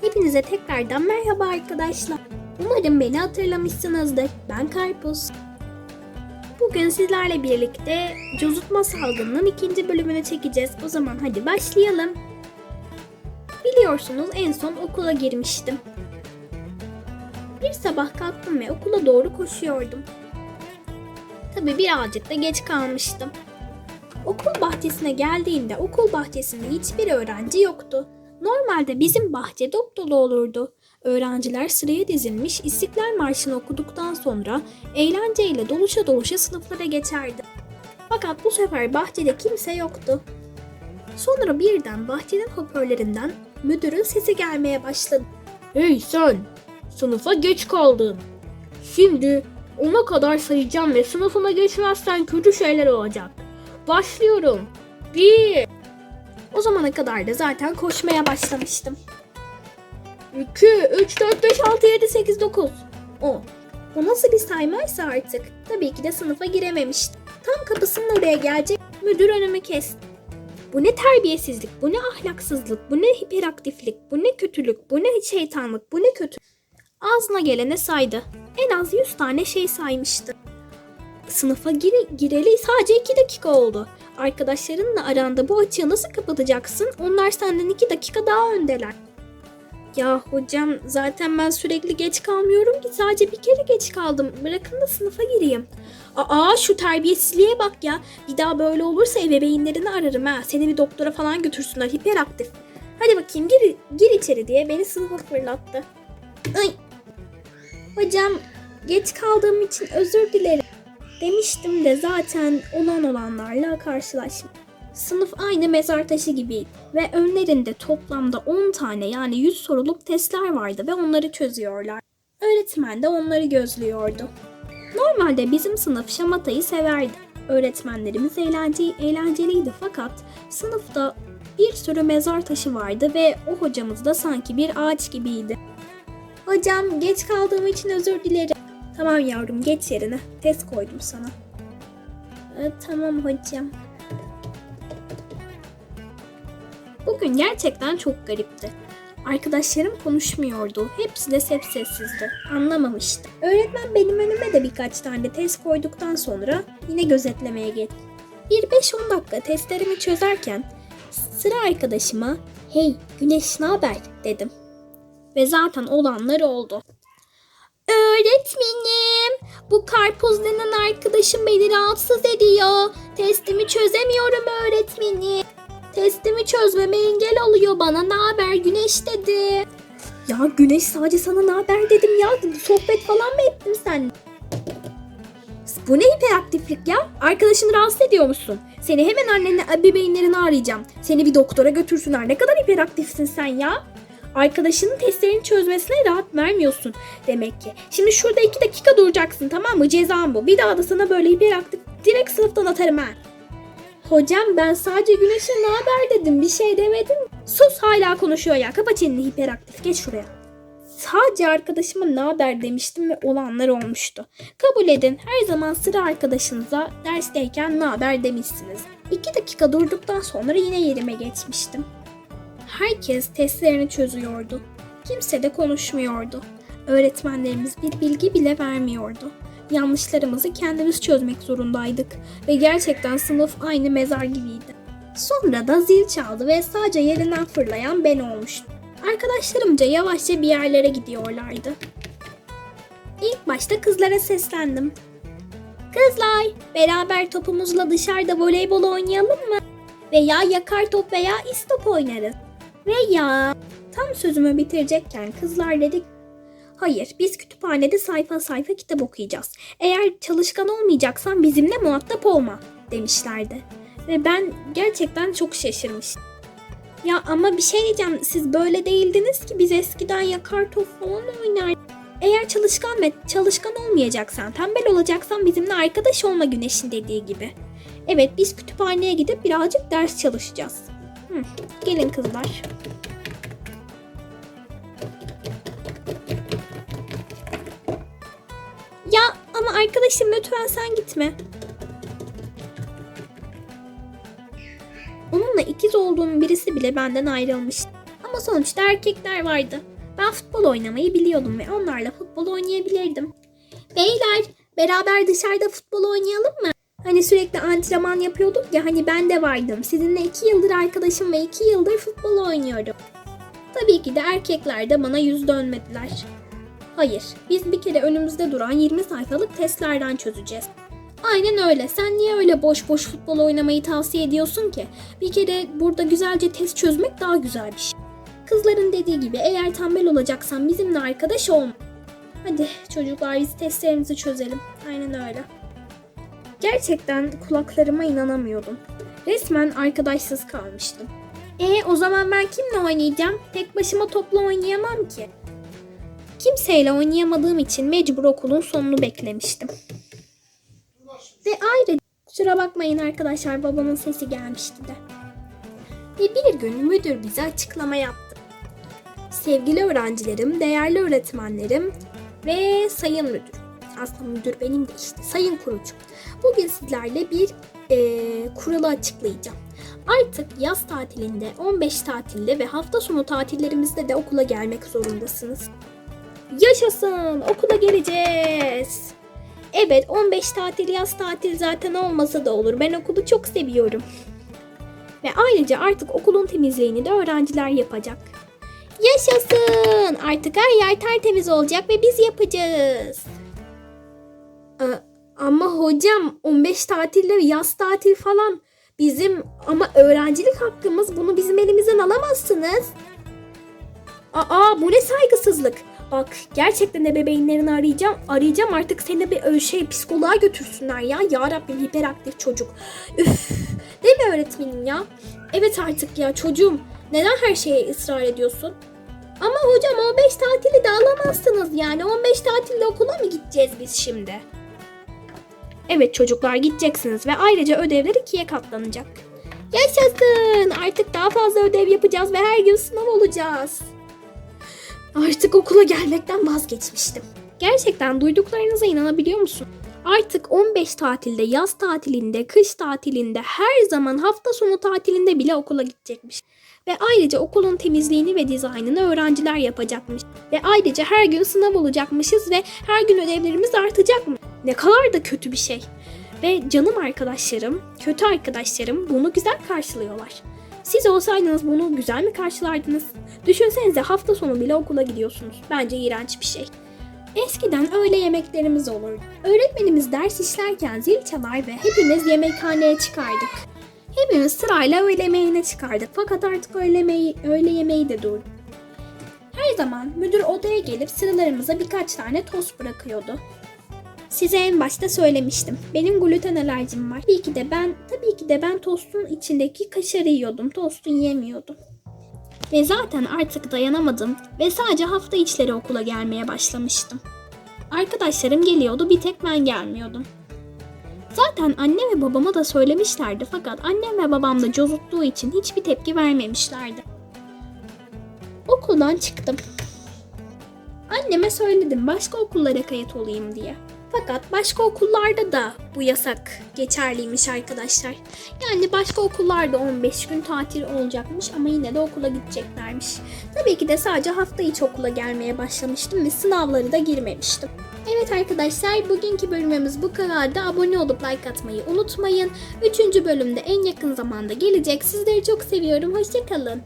Hepinize tekrardan merhaba arkadaşlar. Umarım beni hatırlamışsınızdır. Ben Karpuz. Bugün sizlerle birlikte cozutma salgınının ikinci bölümünü çekeceğiz. O zaman hadi başlayalım. Biliyorsunuz en son okula girmiştim. Bir sabah kalktım ve okula doğru koşuyordum. Tabii birazcık da geç kalmıştım. Okul bahçesine geldiğimde okul bahçesinde hiçbir öğrenci yoktu. Normalde bizim bahçe dop dolu olurdu. Öğrenciler sıraya dizilmiş İstiklal Marşı'nı okuduktan sonra eğlenceyle doluşa doluşa sınıflara geçerdi. Fakat bu sefer bahçede kimse yoktu. Sonra birden bahçenin hoparlörlerinden müdürün sesi gelmeye başladı. Hey sen! Sınıfa geç kaldın. Şimdi ona kadar sayacağım ve sınıfına geçmezsen kötü şeyler olacak. Başlıyorum. Bir, O zamana kadar da zaten koşmaya başlamıştım. iki, üç, dört, beş, altı, 6, 7, 8, 9, 10. Bu nasıl bir saymaysa artık. Tabii ki de sınıfa girememiştim. Tam kapısının oraya gelecek müdür önümü kesti. Bu ne terbiyesizlik, bu ne ahlaksızlık, bu ne hiperaktiflik, bu ne kötülük, bu ne şeytanlık, bu ne kötü. Ağzına gelene saydı. En az 100 tane şey saymıştı. Sınıfa gire- gireli sadece 2 dakika oldu. Arkadaşlarınla aranda bu açığı nasıl kapatacaksın? Onlar senden 2 dakika daha öndeler. Ya hocam zaten ben sürekli geç kalmıyorum ki sadece bir kere geç kaldım. Bırakın da sınıfa gireyim. Aa şu terbiyesizliğe bak ya. Bir daha böyle olursa ebeveynlerini ararım ha. Seni bir doktora falan götürsünler hiperaktif. Hadi bakayım gir, gir içeri diye beni sınıfa fırlattı. Ay. Hocam geç kaldığım için özür dilerim. Demiştim de zaten olan olanlarla karşılaştım. Sınıf aynı mezar taşı gibiydi ve önlerinde toplamda 10 tane yani 100 soruluk testler vardı ve onları çözüyorlar. Öğretmen de onları gözlüyordu. Normalde bizim sınıf şamatayı severdi. Öğretmenlerimiz eğlenceli, eğlenceliydi fakat sınıfta bir sürü mezar taşı vardı ve o hocamız da sanki bir ağaç gibiydi. Hocam geç kaldığım için özür dilerim. Tamam yavrum geç yerine. Test koydum sana. Ee, tamam hocam. Bugün gerçekten çok garipti. Arkadaşlarım konuşmuyordu. Hepsi de sep sessizdi. Anlamamıştı. Öğretmen benim önüme de birkaç tane test koyduktan sonra yine gözetlemeye geçti. Bir 5-10 dakika testlerimi çözerken sıra arkadaşıma "Hey Güneş ne haber?" dedim. Ve zaten olanlar oldu. Öğretmenim, bu karpuz denen arkadaşım beni rahatsız ediyor. Testimi çözemiyorum öğretmenim. Testimi çözmeme engel oluyor bana ne haber güneş dedi. Ya güneş sadece sana ne haber dedim ya. Sohbet falan mı ettim sen? Bu ne hiperaktiflik ya? Arkadaşını rahatsız ediyor musun? Seni hemen annenle ebeveynlerini arayacağım. Seni bir doktora götürsünler. Ne kadar hiperaktifsin sen ya? Arkadaşının testlerini çözmesine rahat vermiyorsun demek ki. Şimdi şurada iki dakika duracaksın tamam mı? Cezam bu. Bir daha da sana böyle hiperaktif direkt sınıftan atarım ha. Hocam ben sadece güneşe ne haber dedim bir şey demedim. Sus hala konuşuyor ya. Kapa çeneni hiperaktif. Geç şuraya. Sadece arkadaşıma ne haber demiştim ve olanlar olmuştu. Kabul edin her zaman sıra arkadaşınıza dersteyken ne haber demişsiniz. İki dakika durduktan sonra yine yerime geçmiştim. Herkes testlerini çözüyordu. Kimse de konuşmuyordu. Öğretmenlerimiz bir bilgi bile vermiyordu. Yanlışlarımızı kendimiz çözmek zorundaydık ve gerçekten sınıf aynı mezar gibiydi. Sonra da zil çaldı ve sadece yerinden fırlayan ben olmuştum. Arkadaşlarımca yavaşça bir yerlere gidiyorlardı. İlk başta kızlara seslendim. Kızlar, beraber topumuzla dışarıda voleybol oynayalım mı? Veya yakar top veya istop oynarız. Veya tam sözümü bitirecekken kızlar dedik Hayır, biz kütüphanede sayfa sayfa kitap okuyacağız. Eğer çalışkan olmayacaksan bizimle muhatap olma demişlerdi. Ve ben gerçekten çok şaşırmıştım. Ya ama bir şey diyeceğim, siz böyle değildiniz ki biz eskiden yakar top falan oynardık. Eğer çalışkan ve çalışkan olmayacaksan, tembel olacaksan bizimle arkadaş olma güneşin dediği gibi. Evet, biz kütüphaneye gidip birazcık ders çalışacağız. Hı. Gelin kızlar. Ya ama arkadaşım lütfen sen gitme. Onunla ikiz olduğum birisi bile benden ayrılmış. Ama sonuçta erkekler vardı. Ben futbol oynamayı biliyordum ve onlarla futbol oynayabilirdim. Beyler, beraber dışarıda futbol oynayalım mı? Hani sürekli antrenman yapıyorduk ya hani ben de vardım. Sizinle iki yıldır arkadaşım ve iki yıldır futbol oynuyorum. Tabii ki de erkekler de bana yüz dönmediler. Hayır, biz bir kere önümüzde duran 20 sayfalık testlerden çözeceğiz. Aynen öyle. Sen niye öyle boş boş futbol oynamayı tavsiye ediyorsun ki? Bir kere burada güzelce test çözmek daha güzel bir şey. Kızların dediği gibi eğer tembel olacaksan bizimle arkadaş olma. Hadi çocuklar biz testlerimizi çözelim. Aynen öyle. Gerçekten kulaklarıma inanamıyordum. Resmen arkadaşsız kalmıştım. E o zaman ben kimle oynayacağım? Tek başıma topla oynayamam ki. Kimseyle oynayamadığım için mecbur okulun sonunu beklemiştim. Ve ayrıca kusura bakmayın arkadaşlar babamın sesi gelmişti de. Ve bir gün müdür bize açıklama yaptı. Sevgili öğrencilerim, değerli öğretmenlerim ve sayın müdür. Aslında müdür benim de işte sayın kurucu. Bugün sizlerle bir eee, kuralı açıklayacağım. Artık yaz tatilinde, 15 tatilde ve hafta sonu tatillerimizde de okula gelmek zorundasınız. Yaşasın! Okula geleceğiz. Evet 15 tatil yaz tatil zaten olmasa da olur. Ben okulu çok seviyorum. Ve ayrıca artık okulun temizliğini de öğrenciler yapacak. Yaşasın! Artık her yer tertemiz olacak ve biz yapacağız. Ee, ama hocam 15 tatil ve yaz tatil falan bizim ama öğrencilik hakkımız bunu bizim elimizden alamazsınız. Aa bu ne saygısızlık. Bak gerçekten de bebeğinlerini arayacağım. Arayacağım artık seni bir şey psikoloğa götürsünler ya. Ya Rabbim hiperaktif çocuk. Üf. Değil mi öğretmenim ya? Evet artık ya çocuğum. Neden her şeye ısrar ediyorsun? Ama hocam 15 tatili de alamazsınız yani. 15 tatilde okula mı gideceğiz biz şimdi? Evet çocuklar gideceksiniz ve ayrıca ödevler ikiye katlanacak. Yaşasın! Artık daha fazla ödev yapacağız ve her gün sınav olacağız. Artık okula gelmekten vazgeçmiştim. Gerçekten duyduklarınıza inanabiliyor musun? Artık 15 tatilde, yaz tatilinde, kış tatilinde, her zaman hafta sonu tatilinde bile okula gidecekmiş. Ve ayrıca okulun temizliğini ve dizaynını öğrenciler yapacakmış. Ve ayrıca her gün sınav olacakmışız ve her gün ödevlerimiz artacakmış. Ne kadar da kötü bir şey. Ve canım arkadaşlarım, kötü arkadaşlarım bunu güzel karşılıyorlar. Siz olsaydınız bunu güzel mi karşılardınız? Düşünsenize hafta sonu bile okula gidiyorsunuz. Bence iğrenç bir şey. Eskiden öğle yemeklerimiz olurdu. Öğretmenimiz ders işlerken zil çalar ve hepimiz yemekhaneye çıkardık. Hepimiz sırayla öğle yemeğine çıkardık fakat artık öğle yemeği, öğle yemeği de durdu. Her zaman müdür odaya gelip sıralarımıza birkaç tane tost bırakıyordu. Size en başta söylemiştim. Benim gluten alerjim var. Tabii ki de ben, tabii ki de ben tostun içindeki kaşarı yiyordum. Tostu yiyemiyordum. Ve zaten artık dayanamadım ve sadece hafta içleri okula gelmeye başlamıştım. Arkadaşlarım geliyordu bir tek ben gelmiyordum. Zaten anne ve babama da söylemişlerdi fakat annem ve babam da cozuttuğu için hiçbir tepki vermemişlerdi. Okuldan çıktım. Anneme söyledim başka okullara kayıt olayım diye. Fakat başka okullarda da bu yasak geçerliymiş arkadaşlar. Yani başka okullarda 15 gün tatil olacakmış ama yine de okula gideceklermiş. Tabii ki de sadece hafta içi okula gelmeye başlamıştım ve sınavları da girmemiştim. Evet arkadaşlar bugünkü bölümümüz bu kadardı. Abone olup like atmayı unutmayın. Üçüncü bölümde en yakın zamanda gelecek. Sizleri çok seviyorum. Hoşçakalın.